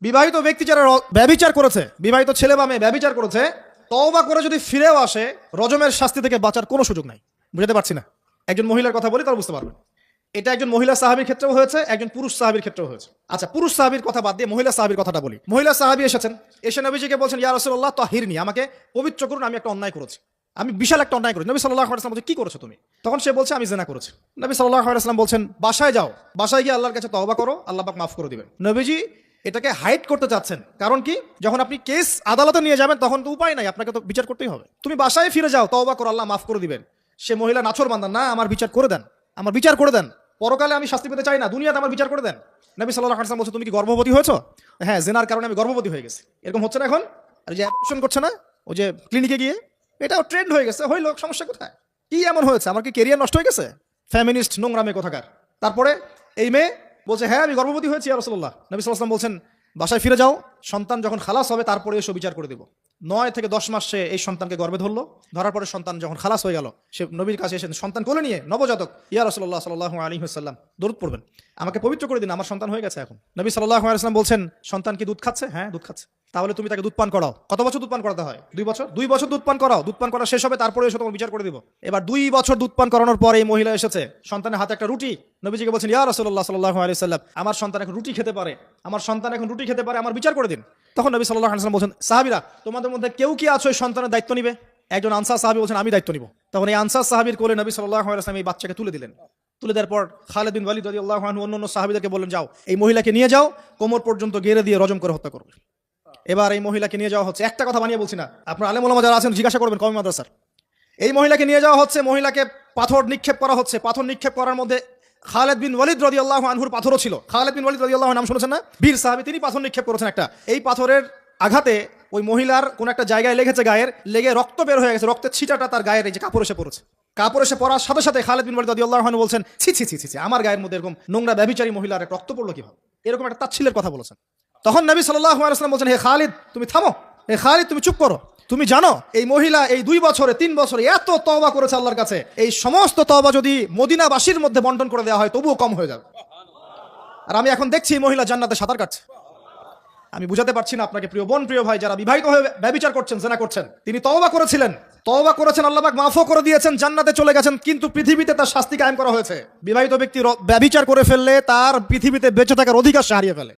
বিবাহিত ব্যক্তি যারা র- ব্যভিচার করেছে, বিবাহিত ছেলে বা মেয়ে ব্যভিচার করেছে, তওবা করে যদি ফিরেও আসে, রজমের শাস্তি থেকে বাঁচার কোনো সুযোগ নাই। বুঝতে পারছি না? একজন মহিলার কথা বলি, তারা বুঝতে পারবেন। এটা একজন মহিলা সাহাবির ক্ষেত্রেও হয়েছে, একজন পুরুষ সাহাবির ক্ষেত্রেও হয়েছে। আচ্ছা পুরুষ সাহাবির কথা বাদ দিয়ে মহিলা সাহাবির কথাটা বলি। মহিলা সাহাবি এসেছেন, এসে নবীজিকে বলছেন, ইয়া রাসূলুল্লাহ, তাহিরনি, আমাকে পবিত্র করুন, আমি একটা অন্যায় করেছি। আমি বিশাল একটা অন্যায় করেছি। নবী সাল্লাল্লাহু আলাইহি ওয়াসাল্লাম বলছে, কি করেছ তুমি? তখন সে বলছে, আমি জেনা করেছি। নবী সাল্লাল্লাহু আলাইহি ওয়াসাল্লাম বলছেন, বাসায় যাও, বাসায় গিয়ে আল্লাহর কাছে তওবা করো, আল্লাহ পাক মাফ করে দিবেন। নবীজি এটাকে হাইড করতে চাচ্ছেন। কারণ কি? যখন আপনি কেস আদালতে নিয়ে যাবেন, তখন তো উপায় নাই, আপনাকে তো বিচার করতেই হবে। তুমি বাসায় ফিরে যাও, তওবা করো, আল্লাহ মাফ করে দিবেন। সে মহিলা নাছর বান্দান না, আমার বিচার করে দেন। আমার বিচার করে দেন। পরকালে আমি শাস্তি পেতে চাই না, দুনিয়াতে আমার বিচার করে দেন। নবী সাল্লাহ হাসান বলছে, তুমি কি গর্ভবতী হয়েছো? হ্যাঁ জেনার কারণে আমি গর্ভবতী হয়ে গেছি। এরকম হচ্ছে না এখন? আর যে অ্যাবর্শন করছে না ওই যে ক্লিনিকে গিয়ে, এটাও ট্রেন্ড হয়ে গেছে। হইল সমস্যা কোথায়? কি এমন হয়েছে? আমার কি কেরিয়ার নষ্ট হয়ে গেছে? ফ্যামিনিস্ট নোংরা মেয়ে কোথাকার। তারপরে এই মেয়ে বলছে হ্যাঁ আমি গর্ভবতী হয়েছি আর রসল্লাহ নবী সাল্লাম বলছেন, বাসায় ফিরে যাও, সন্তান যখন খালাস হবে, তারপরে এসে, বিচার করে দেবো। নয় থেকে দশ মাস সে এই সন্তানকে গর্বে ধরলো, ধরার পরে সন্তান যখন খালাস হয়ে গেল, সে নবীর কাছে এসে, সন্তান কোলে নিয়ে, নবজাতক, ইয়া রসল্লাহ সাল্লাহ আলী হাসাল্লাম দরুদ পড়বেন। আমাকে পবিত্র করে দিন, আমার সন্তান হয়ে গেছে এখন। নবী সাল্লাহ আলাইসলাম বলছেন, সন্তান কি দুধ খাচ্ছে? হ্যাঁ দুধ খাচ্ছে। তাহলে তুমি তাকে দুধ পান করাও। কত বছর দুধ পান করাতে হয়? দুই বছর? দুই বছর দুধ পান করাও। দুধ পান করা শেষ হবে, তারপরে এসে তোমার বিচার করে দিব। এবার দুই বছর দুধ পান করানোর পরে এই মহিলা এসেছে। সন্তানের হাতে একটা রুটি। নবীজিকে বলছেন, ইয়া রসল্লাহ সাল্লাহ আলি আমার সন্তান এখন রুটি খেতে পারে। আমার সন্তান এখন রুটি খেতে পারে, আমার বিচার করে দিন। তখন নবী সাল্লাহ আলাইসাল্লাম বলছেন, সাহাবিরা, তোমাদের মধ্যে কেউ কি আছো সন্তানের দায়িত্ব নিবে? একজন আনসার সাহাবি বলছেন, আমি দায়িত্ব নিব। তখন এই আনসার সাহাবির কোলে নবী সাল্লাহ আলাইসলাম এই বাচ্চাকে তুলে দিলেন। তুলে দেওয়ার পর খালেদ বিন ওয়ালিদ রাদিয়াল্লাহু আনহু অন্য অন্য সাহাবিদেরকে বললেন, যাও, এই মহিলাকে নিয়ে যাও, কোমর পর্যন্ত গেড়ে দিয়ে রজম করে হত্যা করবে এবার এই মহিলাকে নিয়ে যাওয়া হচ্ছে। একটা কথা বানিয়ে বলছি না। আপনার আলেম ওলামা যারা আছেন, জিজ্ঞাসা করবেন কমি মাদ্রাসার এই মহিলাকে নিয়ে যাওয়া হচ্ছে, মহিলাকে পাথর নিক্ষেপ করা হচ্ছে। পাথর নিক্ষেপ করার মধ্যে খালেদ বিন ওয়ালিদ রদিয়াল্লাহ আনহুর পাথরও ছিল। খালেদ বিন ওয়ালিদ রদিয়াল্লাহ নাম শুনেছেন না? বীর সাহাবি, তিনি পাথর নিক্ষেপ করেছেন একটা। এই পাথরের আঘাতে ওই মহিলার কোন একটা জায়গায় লেগেছে গায়ের, লেগে রক্ত বের হয়ে গেছে। রক্তের ছিটাটা তার গায়ের এই যে কাপড় এসে পড়েছে। কাপড় এসে পড়ার সাথে সাথে খালেদ বিন ওয়ালিদ রদিয়াল্লাহ আনহু বলছেন, ছি ছি ছি ছি আমার গায়ের মধ্যে এরকম নোংরা ব্যবিচারী মহিলার রক্ত পড়ল কীভাবে? এরকম একটা তাচ্ছিলের কথা বলেছেন। তখন নবী সাল্লাহ আলাইসালাম বলছেন, হে খালিদ, তুমি থামো। হে খালিদ, তুমি চুপ করো। তুমি জানো, এই মহিলা এই দুই বছরে, তিন বছরে এত তবা করেছে আল্লাহর কাছে। এই সমস্ত তবা যদি মদিনাবাসীর মধ্যে বন্টন করে দেওয়া হয়, তবুও কম হয়ে যাবে। আর আমি এখন দেখছি মহিলা জান্নাতে সাঁতার কাটছে। আমি বুঝাতে পারছি না আপনাকে, প্রিয় বোন, প্রিয় ভাই, যারা বিবাহিত হয়ে ব্যবিচার করছেন, জেনা করছেন, তিনি তওবা করেছিলেন। তওবা করেছেন, আল্লাহ মাফও করে দিয়েছেন, জান্নাতে চলে গেছেন, কিন্তু পৃথিবীতে তার শাস্তি কায়েম করা হয়েছে। বিবাহিত ব্যক্তি র- ব্যভিচার করে ফেললে তার পৃথিবীতে বেঁচে থাকার অধিকার হারিয়ে ফেলে।